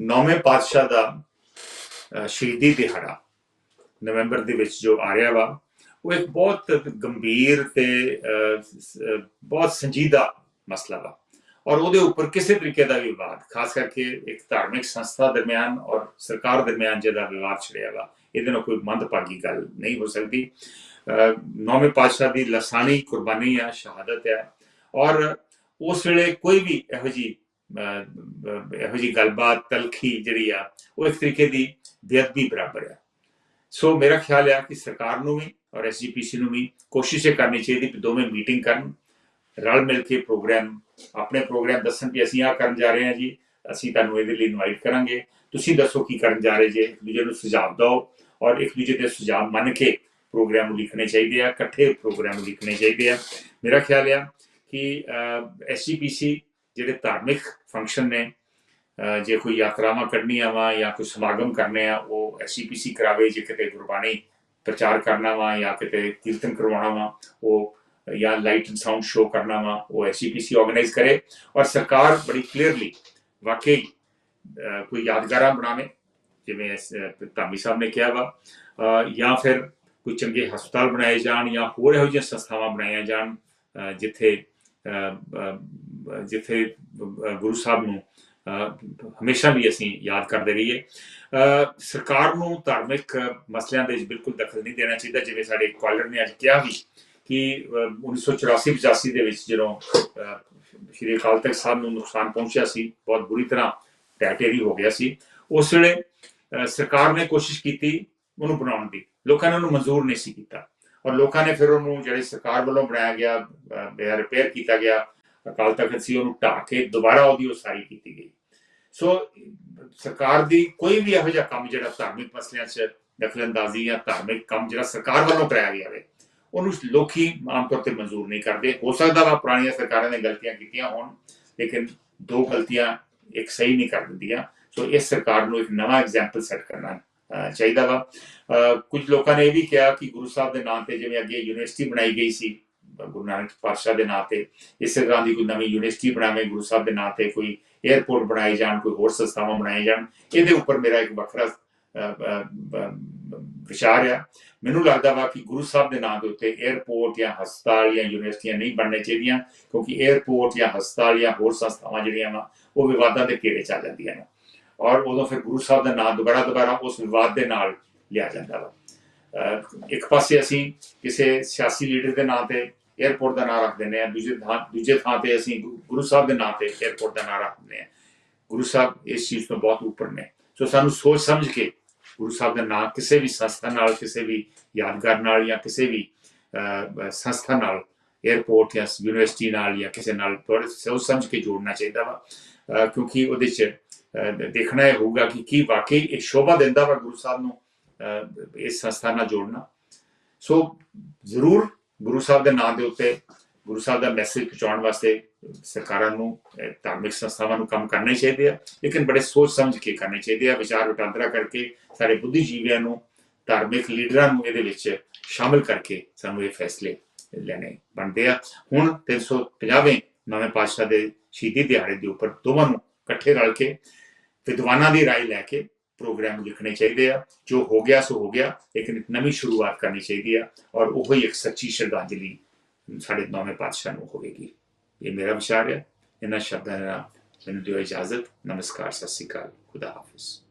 ਨੌਵੇਂ ਪਾਤਸ਼ਾਹ ਦਾ ਸ਼ਹੀਦੀ ਦਿਹਾੜਾ ਨਵੰਬਰ ਦੇ ਵਿੱਚ ਜੋ ਆ ਰਿਹਾ ਵਾ ਉਹ ਇੱਕ ਬਹੁਤ ਗੰਭੀਰ ਤੇ ਬਹੁਤ ਸੰਜੀਦਾ ਮਸਲਾ ਵਾ। ਔਰ ਉਹਦੇ ਉੱਪਰ ਕਿਸੇ ਤਰੀਕੇ ਦਾ ਵੀ ਵਿਵਾਦ ਖਾਸ ਕਰਕੇ ਇੱਕ ਧਾਰਮਿਕ ਸੰਸਥਾ ਦਰਮਿਆਨ ਔਰ ਸਰਕਾਰ ਦਰਮਿਆਨ ਜਿਹਦਾ ਵਿਵਾਦ ਛਿੜਿਆ ਵਾ ਇਹਦੇ ਨਾਲ ਕੋਈ ਮੰਦਭਾਗੀ ਗੱਲ ਨਹੀਂ ਹੋ ਸਕਦੀ। ਅ, ਨੌਵੇਂ ਪਾਤਸ਼ਾਹ ਦੀ ਲਸਾਨੀ ਕੁਰਬਾਨੀ ਆ ਸ਼ਹਾਦਤ ਆ। ਔਰ ਉਸ ਵੇਲੇ ਕੋਈ ਵੀ ਇਹੋ ਜੀ ਇਹੋ ਜੀ ਗੱਲਬਾਤ, ਤਲਖੀ ਜਿਹੜੀ ਆ, ਉਹ ਇੱਕ ਤਰੀਕੇ ਦੀ ਬੇਅਦਬੀ ਬਰਾਬਰ ਆ। ਸੋ ਮੇਰਾ ਖਿਆਲ ਆ ਕਿ ਸਰਕਾਰ ਨੂੰ ਵੀ ਔਰ ਐਸਜੀਪੀਸੀ ਨੂੰ ਵੀ ਕੋਸ਼ਿਸ਼ ਕਰਨੀ ਚਾਹੀਦੀ ਕਿ ਦੋਵੇਂ ਮੀਟਿੰਗ ਕਰਨ, ਰਲ ਮਿਲ ਕੇ ਪ੍ਰੋਗਰਾਮ, ਆਪਣੇ ਪ੍ਰੋਗਰਾਮ ਦੱਸਣ ਕਿ ਅਸੀਂ ਆਹ ਕਰਨ ਜਾ ਰਹੇ ਹਾਂ ਜੀ, ਅਸੀਂ ਤੁਹਾਨੂੰ ਇਹਦੇ ਲਈ ਇਨਵਾਈਟ ਕਰਾਂਗੇ। ਤੁਸੀਂ ਦੱਸੋ ਕੀ ਕਰਨ ਜਾ ਰਹੇ ਜੇ, ਇੱਕ ਦੂਜੇ ਨੂੰ ਸੁਝਾਅ ਦਿਓ ਔਰ ਇੱਕ ਦੂਜੇ ਦੇ ਸੁਝਾਅ ਮੰਨ ਕੇ ਪ੍ਰੋਗਰਾਮ ਲਿਖਣੇ ਚਾਹੀਦੇ ਆ, ਇਕੱਠੇ ਪ੍ਰੋਗਰਾਮ ਲਿਖਣੇ ਚਾਹੀਦੇ ਆ। ਮੇਰਾ ਖਿਆਲ ਆ ਕਿ ਐਸਜੀਪੀਸੀ ਜਿਹੜੇ ਧਾਰਮਿਕ ਫੰਕਸ਼ਨ ਨੇ ਜੇ ਕੋਈ ਯਾਤਰਾਵਾਂ ਕੱਢਣੀਆਂ ਵਾ ਜਾਂ ਕੋਈ ਸਮਾਗਮ ਕਰਨੇ ਆ, ਉਹ ਐਸਜੀਪੀਸੀ ਕਰਾਵੇ, ਜੇ ਕਿਤੇ ਗੁਰਬਾਣੀ ਪ੍ਰਚਾਰ ਕਰਨਾ ਵਾ ਜਾਂ ਕਿਤੇ ਕੀਰਤਨ ਕਰਵਾਉਣਾ ਵਾ, ਉਹ ਜਾਂ ਲਾਈਟ ਐਂਡ ਸਾਊਂਡ ਸ਼ੋਅ ਕਰਨਾ ਵਾ, ਉਹ ਐਸਜੀਪੀਸੀ ਆਰਗੇਨਾਈਜ਼ ਕਰੇ ਔਰ ਸਰਕਾਰ ਬੜੀ ਕਲੀਅਰਲੀ ਵਾਕਈ ਕੋਈ ਯਾਦਗਾਰਾਂ ਬਣਾਵੇ, ਜਿਵੇਂ ਧਾਮੀ ਸਾਹਿਬ ਨੇ ਕਿਹਾ ਵਾ ਜਾਂ ਫਿਰ ਕੋਈ ਚੰਗੇ ਹਸਪਤਾਲ ਬਣਾਏ ਜਾਣ ਜਾਂ ਹੋਰ ਇਹੋ ਜਿਹੀਆਂ ਸੰਸਥਾਵਾਂ ਬਣਾਈਆਂ ਜਾਣ ਜਿੱਥੇ ਜਿੱਥੇ ਗੁਰੂ ਸਾਹਿਬ ਨੂੰ ਹਮੇਸ਼ਾ ਵੀ ਅਸੀਂ ਯਾਦ ਕਰਦੇ ਰਹੀਏ। ਸਰਕਾਰ ਨੂੰ ਧਾਰਮਿਕ ਮਸਲਿਆਂ ਦੇ ਵਿੱਚ ਬਿਲਕੁਲ ਦਖਲ ਨਹੀਂ ਦੇਣਾ ਚਾਹੀਦਾ ਜਿਵੇਂ ਸਾਡੇ ਕਾਲਰ ਨੇ ਅੱਜ ਕਿਹਾ ਵੀ ਕਿ ਅਹ, 1984 85 ਦੇ ਵਿੱਚ ਜਦੋਂ ਸ਼੍ਰੀ ਅਕਾਲ ਤਖਤ ਸਾਹਿਬ ਨੂੰ ਨੁਕਸਾਨ ਪਹੁੰਚਿਆ ਸੀ ਬਹੁਤ ਬੁਰੀ ਤਰ੍ਹਾਂ ਟੈਟੇਰੀ ਹੋ ਗਿਆ ਸੀ। ਉਸ ਵੇਲੇ ਸਰਕਾਰ ਨੇ ਕੋਸ਼ਿਸ਼ ਕੀਤੀ ਉਹਨੂੰ ਬਣਾਉਣ ਦੀ। ਲੋਕਾਂ ਨੇ ਉਹਨੂੰ ਮਨਜ਼ੂਰ ਨਹੀਂ ਸੀ ਕੀਤਾ। ਔਰ ਲੋਕਾਂ ਨੇ ਫਿਰ ਉਹਨੂੰ ਜਿਹੜੇ ਸਰਕਾਰ ਵੱਲੋਂ ਬਣਾਇਆ ਗਿਆ ਰਿਪੇਅਰ ਕੀਤਾ ਗਿਆ ਅਕਾਲ ਤਖਤ ਸੀ ਉਹਨੂੰ ਢਾਹ ਕੇ ਦੁਬਾਰਾ ਉਹਦੀ ਉਸਾਰੀ ਕੀਤੀ ਗਈ। ਸੋ ਸਰਕਾਰ ਦੀ ਕੋਈ ਵੀ ਇਹੋ ਜਿਹਾ ਕੰਮ ਜਿਹੜਾ ਧਾਰਮਿਕ ਮਸਲਿਆਂ 'ਚ ਦਖਲਅੰਦਾਜ਼ੀ ਜਾਂ ਧਾਰਮਿਕ ਕੰਮ ਜਿਹੜਾ ਸਰਕਾਰ ਵੱਲੋਂ ਕਰਾਇਆ ਗਿਆ ਹੈ ਉਹਨੂੰ ਲੋਕੀ ਆਮ ਤੌਰ ਤੇ ਮਨਜ਼ੂਰ ਨਹੀਂ ਕਰਦੇ। ਹੋ ਸਕਦਾ ਵਾ ਪੁਰਾਣੀਆਂ ਸਰਕਾਰਾਂ ਨੇ ਗਲਤੀਆਂ ਕੀਤੀਆਂ ਹੋਣ ਲੇਕਿਨ ਦੋ ਗਲਤੀਆਂ ਇੱਕ ਸਹੀ ਨਹੀਂ ਕਰ ਦਿੰਦੀਆਂ। ਸੋ ਇਸ ਸਰਕਾਰ ਨੂੰ ਇੱਕ ਨਵਾਂ ਐਗਜ਼ਾਮਪਲ ਸੈੱਟ ਕਰਨਾ ਚਾਹੀਦਾ ਵਾ। ਅਹ, ਕੁਝ ਲੋਕਾਂ ਨੇ ਇਹ ਵੀ ਕਿਹਾ ਕਿ ਗੁਰੂ ਸਾਹਿਬ ਦੇ ਨਾਂ ਤੇ ਜਿਵੇਂ ਅੱਗੇ ਯੂਨੀਵਰਸਿਟੀ ਬਣਾਈ ਗਈ ਸੀ ਗੁਰੂ ਨਾਨਕ ਪਾਤਸ਼ਾਹ ਦੇ ਨਾਂ ਤੇ, ਇਸੇ ਤਰ੍ਹਾਂ ਦੀ ਕੋਈ ਨਵੀਂ ਯੂਨੀਵਰਸਿਟੀ ਬਣਾਵੇ, ਗੁਰੂ ਸਾਹਿਬ ਦੇ ਨਾਂ ਤੇ ਕੋਈ 에어ਪੋਰਟ ਬਣਾਈ ਜਾਣ, ਕੋਈ ਹੋਰ ਸੰਸਥਾਵਾਂ ਬਣਾਏ ਜਾਣ, ਇਹਦੇ ਉੱਪਰ ਮੇਰਾ ਇੱਕ ਵੱਖਰਾ ਵਿਚਾਰ ਆ। ਮੈਨੂੰ ਲੱਗਦਾ ਵਾ ਕਿ ਗੁਰੂ ਸਾਹਿਬ ਦੇ ਨਾਂ ਦੇ ਉੱਤੇ 에어ਪੋਰਟ ਜਾਂ ਹਸਪਤਾਲ ਜਾਂ ਯੂਨੀਵਰਸਿਟੀਆਂ ਨਹੀਂ ਬਣਨੇ ਚਾਹੀਦੀਆਂ, ਕਿਉਂਕਿ 에어ਪੋਰਟ ਜਾਂ ਹਸਪਤਾਲ ਜਾਂ ਹੋਰ ਸੰਸਥਾਵਾਂ ਜਿਹੜੀਆਂ ਵਾ, ਉਹ ਵਿਵਾਦਾਂ ਦੇ ਘੇਰੇ ਚ ਆ ਜਾਂਦੀਆਂ ਨੇ। ਔਰ ਉਦੋਂ ਫਿਰ ਗੁਰੂ ਸਾਹਿਬ ਦਾ ਨਾਂ ਦੁਬਾਰਾ ਦੁਬਾਰਾ ਉਸ ਵਿਵਾਦ ਦੇ ਨਾਲ ਲਿਆ ਜਾਂਦਾ ਵਾ। ਇੱਕ ਪਾਸੇ ਅਸੀਂ ਕਿਸੇ ਸਿਆਸੀ ਲੀਡਰ ਦੇ ਨਾਂ ਤੇ ਏਅਰਪੋਰਟ ਦਾ ਨਾਂ ਰੱਖ ਦਿੰਦੇ ਆ ਦੂਜੇ ਥਾਂ ਦੂਜੇ ਥਾਂ ਤੇ ਅਸੀਂ ਗੁਰੂ ਸਾਹਿਬ ਦੇ ਨਾਂ ਤੇ ਏਅਰਪੋਰਟ ਦਾ ਨਾਂ ਰੱਖ ਦਿੰਦੇ ਆ ਗੁਰੂ ਸਾਹਿਬ ਇਸ ਚੀਜ਼ ਤੋਂ ਬਹੁਤ ਉੱਪਰ ਨੇ। ਸੋ ਸਾਨੂੰ ਸੋਚ ਸਮਝ ਕੇ ਗੁਰੂ ਸਾਹਿਬ ਦਾ ਨਾਂ ਕਿਸੇ ਵੀ ਸੰਸਥਾ ਨਾਲ, ਕਿਸੇ ਵੀ ਯਾਦਗਾਰ ਨਾਲ ਜਾਂ ਕਿਸੇ ਵੀ ਸੰਸਥਾ ਨਾਲ ਏਅਰਪੋਰਟ ਜਾਂ ਯੂਨੀਵਰਸਿਟੀ ਨਾਲ ਜਾਂ ਕਿਸੇ ਨਾਲ ਸੋਚ ਸਮਝ ਕੇ ਜੋੜਨਾ ਚਾਹੀਦਾ ਵਾ। ਕਿਉਂਕਿ ਉਹਦੇ 'ਚ ਦੇਖਣਾ ਇਹ ਹੋਊਗਾ ਕਿ ਕੀ ਵਾਕਈ ਇਹ ਸ਼ੋਭਾ ਦਿੰਦਾ ਵਾ ਗੁਰੂ ਸਾਹਿਬ ਨੂੰ ਇਸ ਸੰਸਥਾ ਨਾਲ ਜੋੜਨਾ। ਸੋ ਜ਼ਰੂਰ ਗੁਰੂ ਸਾਹਿਬ ਦੇ ਨਾਂ ਦੇ ਉੱਤੇ ਗੁਰੂ ਸਾਹਿਬ ਦਾ ਮੈਸੇਜ ਪਹੁੰਚਾਉਣ ਵਾਸਤੇ ਸਰਕਾਰਾਂ ਨੂੰ ਅਹ, ਧਾਰਮਿਕ ਸੰਸਥਾਵਾਂ ਨੂੰ ਕੰਮ ਕਰਨੇ ਚਾਹੀਦੇ ਆ ਲੇਕਿਨ ਬੜੇ ਸੋਚ ਸਮਝ ਕੇ ਕਰਨੇ ਚਾਹੀਦੇ ਆ ਵਿਚਾਰ ਵਟਾਂਦਰਾ ਕਰਕੇ ਸਾਰੇ ਬੁੱਧੀਜੀਵੀਆਂ ਨੂੰ ਧਾਰਮਿਕ ਲੀਡਰਾਂ ਨੂੰ ਇਹਦੇ ਵਿੱਚ ਸ਼ਾਮਿਲ ਕਰਕੇ ਸਾਨੂੰ ਇਹ ਫੈਸਲੇ ਲੈਣੇ ਬਣਦੇ ਆ ਹੁਣ 350ਵੇਂ ਨਵੇਂ ਪਾਤਸ਼ਾਹ ਦੇ ਸ਼ਹੀਦੀ ਦਿਹਾੜੇ ਦੇ ਉੱਪਰ ਦੋਵਾਂ ਨੂੰ ਇਕੱਠੇ ਰਲ ਕੇ ਵਿਦਵਾਨਾਂ ਦੀ رائے ਲੈ ਕੇ ਪ੍ਰੋਗਰਾਮ ਲਿਖਣੇ ਚਾਹੀਦੇ ਆ ਜੋ ਹੋ ਗਿਆ ਸੋ ਹੋ ਗਿਆ ਲੇਕਿਨ ਇੱਕ ਨਵੀਂ ਸ਼ੁਰੂਆਤ ਕਰਨੀ ਚਾਹੀਦੀ ਆ ਔਰ ਉਹ ਹੀ ਇੱਕ ਸੱਚੀ ਸ਼ਰਧਾਂਜਲੀ ਸਾਡੇ ਨੌਵੇਂ ਪਾਤਸ਼ਾਹ ਨੂੰ ਹੋਵੇਗੀ ਇਹ ਮੇਰਾ ਵਿਚਾਰ ਹੈ ਇਹਨਾਂ ਸ਼ਬਦਾਂ ਨਾਲ ਮੈਨੂੰ ਦਿਓ ਇਜਾਜ਼ਤ ਨਮਸਕਾਰ ਸਤਿ ਸ਼੍ਰੀ ਅਕਾਲ ਖੁਦਾ ਹਾਫਿਜ਼